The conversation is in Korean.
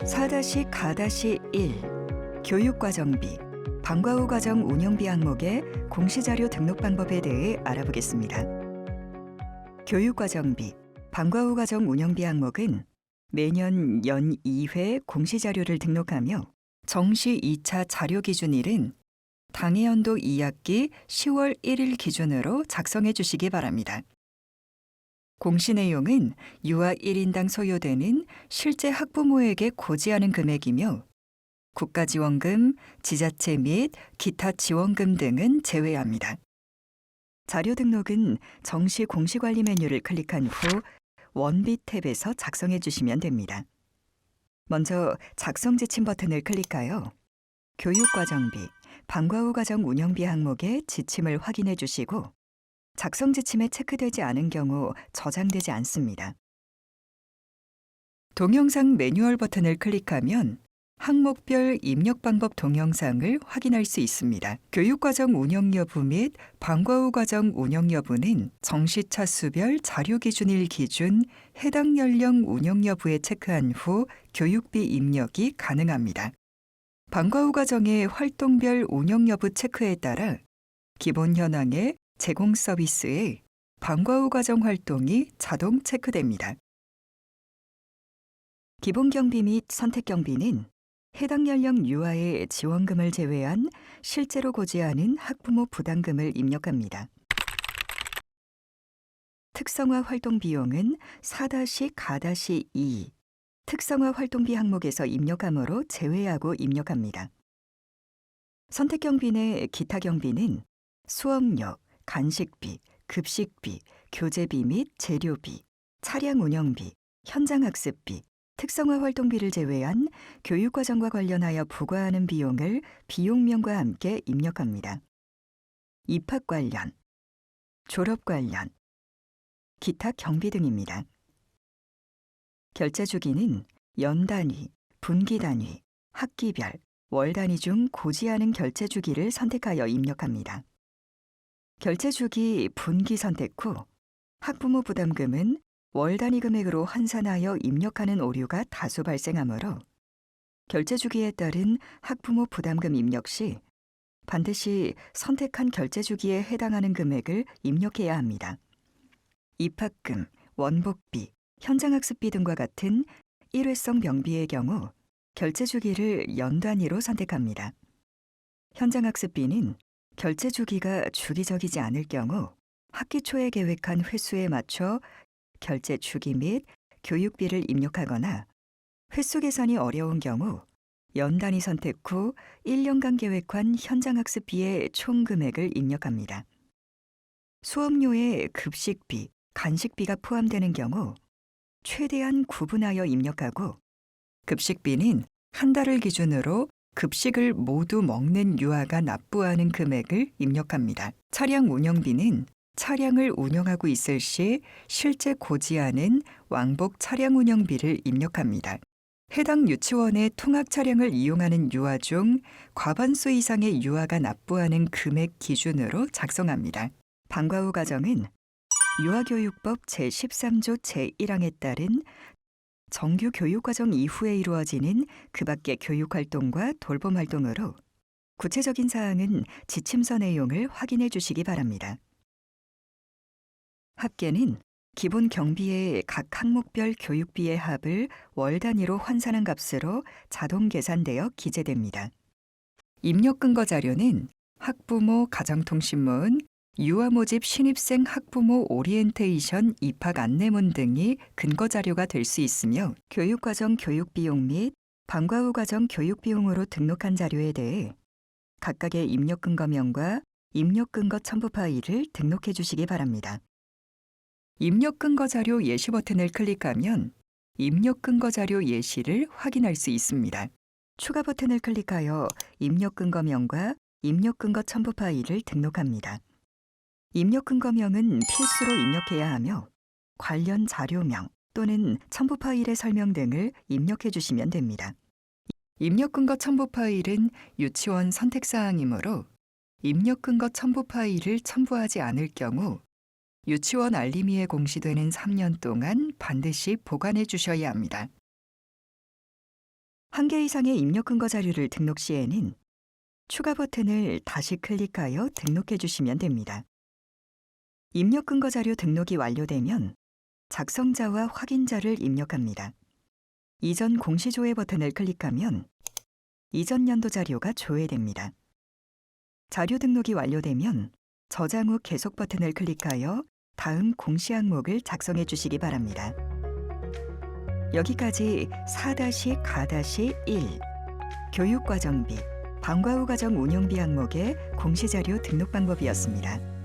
4-가-1 교육과정비 방과 후 과정 운영비 항목의 공시자료 등록 방법에 대해 알아보겠습니다. 교육과정비 방과 후 과정 운영비 항목은 매년 연 2회 공시자료를 등록하며 정시 2차 자료 기준일은 당해 연도 2학기 10월 1일 기준으로 작성해 주시기 바랍니다. 공시 내용은 유아 1인당 소요되는 실제 학부모에게 고지하는 금액이며 국가지원금, 지자체 및 기타 지원금 등은 제외합니다. 자료 등록은 정시 공시관리 메뉴를 클릭한 후 원비 탭에서 작성해 주시면 됩니다. 먼저 작성 지침 버튼을 클릭하여 교육과정비, 방과 후 과정 운영비 항목의 지침을 확인해 주시고 작성 지침에 체크되지 않은 경우 저장되지 않습니다. 동영상 매뉴얼 버튼을 클릭하면 항목별 입력 방법 동영상을 확인할 수 있습니다. 교육과정 운영 여부 및 방과 후 과정 운영 여부는 정시 차 수별 자료 기준일 기준 해당 연령 운영 여부에 체크한 후 교육비 입력이 가능합니다. 방과 후 과정의 활동별 운영 여부 체크에 따라 기본 현황의 제공 서비스에 방과 후 과정 활동이 자동 체크됩니다. 기본 경비 및 선택 경비는 해당 연령 유아의 지원금을 제외한 실제로 고지하는 학부모 부담금을 입력합니다. 특성화 활동 비용은 4-가-2 특성화 활동비 항목에서 입력함으로 제외하고 입력합니다. 선택 경비 내 기타 경비는 수업료, 간식비, 급식비, 교재비 및 재료비, 차량 운영비, 현장 학습비, 특성화 활동비를 제외한 교육과정과 관련하여 부과하는 비용을 비용명과 함께 입력합니다. 입학 관련, 졸업 관련, 기타 경비 등입니다. 결제 주기는 연 단위, 분기 단위, 학기별, 월 단위 중 고지하는 결제 주기를 선택하여 입력합니다. 결제 주기 분기 선택 후 학부모 부담금은 월 단위 금액으로 환산하여 입력하는 오류가 다수 발생하므로 결제 주기에 따른 학부모 부담금 입력 시 반드시 선택한 결제 주기에 해당하는 금액을 입력해야 합니다. 입학금, 원복비, 현장학습비 등과 같은 일회성 병비의 경우 결제 주기를 연 단위로 선택합니다. 현장학습비는 결제 주기가 주기적이지 않을 경우 학기 초에 계획한 횟수에 맞춰 결제 주기 및 교육비를 입력하거나 횟수 계산이 어려운 경우 연 단위 선택 후 1년간 계획한 현장 학습비의 총 금액을 입력합니다. 수업료에 급식비, 간식비가 포함되는 경우 최대한 구분하여 입력하고 급식비는 한 달을 기준으로 급식을 모두 먹는 유아가 납부하는 금액을 입력합니다. 차량 운영비는 차량을 운영하고 있을 시 실제 고지하는 왕복 차량 운영비를 입력합니다. 해당 유치원의 통학 차량을 이용하는 유아 중 과반수 이상의 유아가 납부하는 금액 기준으로 작성합니다. 방과 후 과정은 유아교육법 제13조 제1항에 따른 정규 교육과정 이후에 이루어지는 그 밖의 교육활동과 돌봄활동으로 구체적인 사항은 지침서 내용을 확인해 주시기 바랍니다. 합계는 기본 경비의 각 항목별 교육비의 합을 월 단위로 환산한 값으로 자동 계산되어 기재됩니다. 입력 근거 자료는 학부모 가정통신문, 유아 모집 신입생 학부모 오리엔테이션 입학 안내문 등이 근거 자료가 될 수 있으며 교육과정 교육비용 및 방과 후 과정 교육비용으로 등록한 자료에 대해 각각의 입력 근거명과 입력 근거 첨부 파일을 등록해 주시기 바랍니다. 입력 근거 자료 예시 버튼을 클릭하면 입력 근거 자료 예시를 확인할 수 있습니다. 추가 버튼을 클릭하여 입력 근거명과 입력 근거 첨부 파일을 등록합니다. 입력 근거명은 필수로 입력해야 하며 관련 자료명 또는 첨부 파일의 설명 등을 입력해 주시면 됩니다. 입력 근거 첨부 파일은 유치원 선택 사항이므로 입력 근거 첨부 파일을 첨부하지 않을 경우 유치원 알림이에 공시되는 3년 동안 반드시 보관해 주셔야 합니다. 한 개 이상의 입력 근거 자료를 등록 시에는 추가 버튼을 다시 클릭하여 등록해 주시면 됩니다. 입력 근거 자료 등록이 완료되면 작성자와 확인자를 입력합니다. 이전 공시 조회 버튼을 클릭하면 이전 연도 자료가 조회됩니다. 자료 등록이 완료되면 저장 후 계속 버튼을 클릭하여 다음 공시 항목을 작성해 주시기 바랍니다. 여기까지 4-가-1 교육과정비, 방과 후 과정 운영비 항목의 공시자료 등록 방법이었습니다.